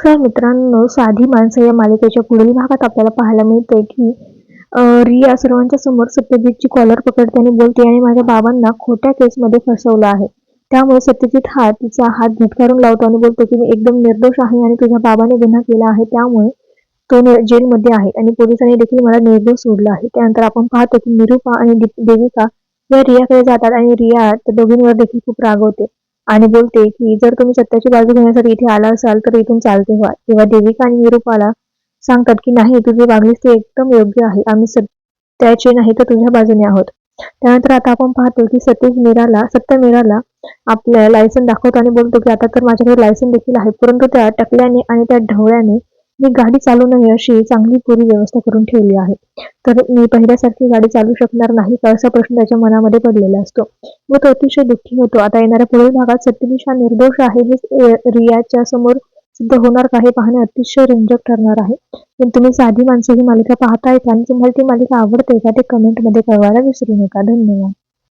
तर मित्रांनो साधी माणसं या मालिकेच्या पुढील भागात आपल्याला पाहायला मिळते की रिया सर्वांच्या समोर सत्यजितची कॉलर पकडते आणि बोलते आणि माझ्या बाबांना खोट्या केसमध्ये फसवलं आहे. त्यामुळे सत्यजित हा तिचा हात झटकारून लावतो आणि बोलतो की मी एकदम निर्दोष आहे आणि तुझ्या बाबाने गुन्हा केला आहे त्यामुळे तो जेलमध्ये आहे आणि पोलिसांनी देखील मला निर्दोष सोडलं आहे. त्यानंतर आपण पाहतो की निरुपा आणि देविका या रियाकडे जातात आणि रिया त्या दोघींवर देखील खूप रागवते आणि बोलते की जर तुम्ही सत्याची बाजू घेण्यासाठी इथे आला असाल तर इथून चालते व्हा. तेव्हा देविका आणि निरुपाला सांगतात की नाही तुझी वागणीस ते एकदम योग्य आहे. आम्ही सत्याचे नाही तर तुझ्या बाजूने आहोत. त्यानंतर आता आपण पाहतो की सतीश मीराला सत्य मीराला आपल्या लायसन दाखवतो आणि बोलतो की आता तर माझ्याकडे लायसन देखील आहे. परंतु त्या टकल्याने आणि त्या ढवळ्याने मी गाडी चालू नये अशी चांगली पुरी व्यवस्था करून ठेवली आहे. तर मी पहिल्यासारखी गाडी चालू शकणार नाही का असा प्रश्न त्याच्या मनामध्ये पडलेला असतो. व तो अतिशय दुःखी होतो. आता येणाऱ्या पुढील भागात सत्यनिश हा निर्दोष आहे हे रियाच्या समोर सिद्ध होणार का हे पाहणे अतिशय रंजक ठरणार आहे. पण तुम्ही साधी माणसं ही मालिका पाहताय का आणि तुम्हाला ती मालिका आवडते का ते कमेंटमध्ये कळवायला विसरू नका. धन्यवाद.